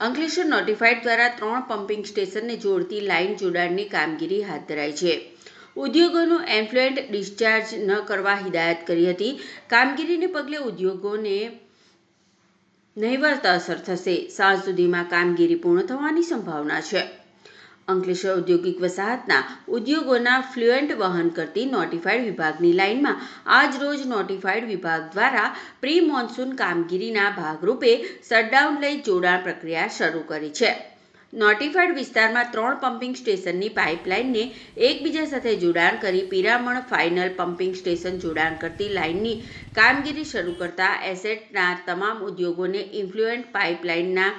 Ankleshwar notified દ્વારા ત્રણ pumping સ્ટેશનને જોડતી લાઇન જોડાણની કામગીરી હાથ ધરાઈ છે. ઉદ્યોગોનું એન્ફ્લુએન્ટ ડિસ્ચાર્જ ન કરવા હિદાયત કરી હતી. કામગીરીને પગલે ઉદ્યોગોને નહીવત અસર થશે. સાંજ સુધીમાં કામગીરી પૂર્ણ થવાની સંભાવના છે. અંકલેશ્વર ઔદ્યોગિક વસાહતના ઉદ્યોગોના ફ્લુએન્ટ વહન કરતી નોટિફાઈડ વિભાગની લાઇનમાં આજ રોજ નોટિફાઈડ વિભાગ દ્વારા પ્રી મોન્સૂન કામગીરીના ભાગરૂપે શટડાઉન લઈ જોડાણ પ્રક્રિયા શરૂ કરી છે. નોટિફાઈડ વિસ્તારમાં ત્રણ પમ્પિંગ સ્ટેશનની પાઇપલાઇનને એકબીજા સાથે જોડાણ કરી પિરામણ ફાઇનલ પમ્પિંગ સ્ટેશન જોડાણ કરતી લાઇનની કામગીરી શરૂ કરતા એસેટના તમામ ઉદ્યોગોને ઇન્ફ્લુએન્ટ પાઇપલાઇનના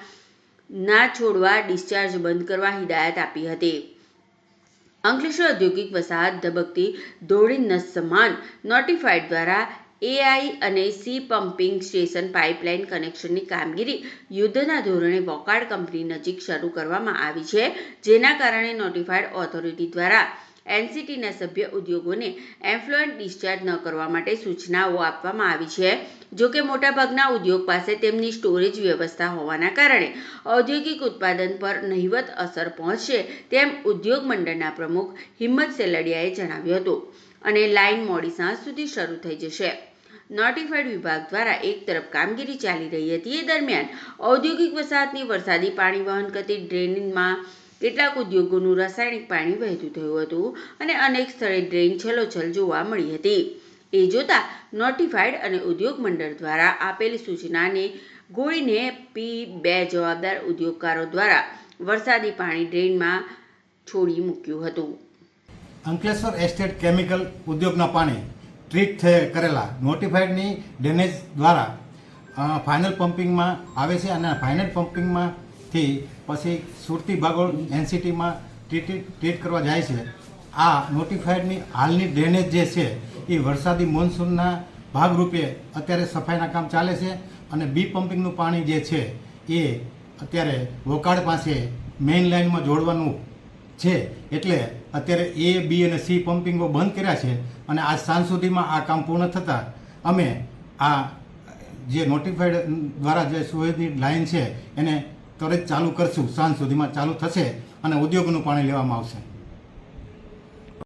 ના છોડવા ડિસ્ચાર્જ બંધ કરવા હિદાયત આપી હતી. અંકલેશ્વર ઔદ્યોગિક વસાહત ધબકતી ધોળી સમાન નોટિફાઈડ દ્વારા એઆઈ અને સી પમ્પિંગ સ્ટેશન પાઇપલાઇન કનેક્શનની કામગીરી યુદ્ધના ધોરણે વોકાર્ડ કંપની નજીક શરૂ કરવામાં આવી છે, જેના કારણે નોટિફાઈડ ઓથોરિટી દ્વારા એનસીટીના સભ્ય ઉદ્યોગોને એફ્લુઅન્ટ ડિસ્ચાર્જ ન કરવા માટે સૂચનાઓ આપવામાં આવી છે. જો કે મોટાભાગના ઉદ્યોગ પાસે તેમની સ્ટોરેજ વ્યવસ્થા હોવાના કારણે ઔદ્યોગિક ઉત્પાદન પર નહિવત અસર પહોંચશે તેમ ઉદ્યોગ મંડળના પ્રમુખ હિંમત સેલડિયાએ જણાવ્યું હતું અને લાઇન મોડી સાંજ સુધી શરૂ થઈ જશે. નોટિફાઈડ વિભાગ દ્વારા એક તરફ કામગીરી ચાલી રહી હતી. એ દરમિયાન ઔદ્યોગિક વસાહતની વરસાદી પાણી વહન કરતી ડ્રેનમાં કેટલાક ઉદ્યોગોનું રાસાયણિક પાણી વહેતું થયું હતું અને અનેક સ્થળે ડ્રેન છલોછલ જોવા મળી હતી. એ જોતા નોટિફાઈડ અને ઉદ્યોગ મંડળ દ્વારા આપેલી સૂચનાને ગોળીને પી બે જવાબદાર ઉદ્યોગકારો દ્વારા વરસાદી પાણી ડ્રેનમાં છોડી મૂક્યું હતું. અંકલેશ્વર એસ્ટેટ કેમિકલ ઉદ્યોગના પાણી ટ્રીટ થયે કરેલા નોટિફાઈડની ડેમેજ દ્વારા ફાઇનલ પમ્પિંગમાં આવે છે અને ફાઇનલ પમ્પિંગમાંથી પછી સુરતી બાગોળ એનસીટીમાં ટ્રીટ ટ્રીટ કરવા જાય છે. આ નોટિફાઈડની હાલની ડ્રેનેજ જે છે, એ વરસાદી મોન્સૂનના ભાગરૂપે અત્યારે સફાઈના કામ ચાલે છે અને બી પમ્પિંગનું પાણી જે છે, એ અત્યારે વોકાડ પાસે મેઇન લાઇનમાં જોડવાનું છે. એટલે અત્યારે એ બી અને સી પમ્પિંગો બંધ કર્યા છે અને આજ સાંજ સુધીમાં આ કામ પૂર્ણ થતાં અમે આ જે નોટિફાઈડ દ્વારા જે સુવેદની લાઇન છે, એને ત્વરિત ચાલુ કરશું સાંજ સુધીમાં ચાલુ થશે અને ઉદ્યોગનું પાણી લેવામાં આવશે.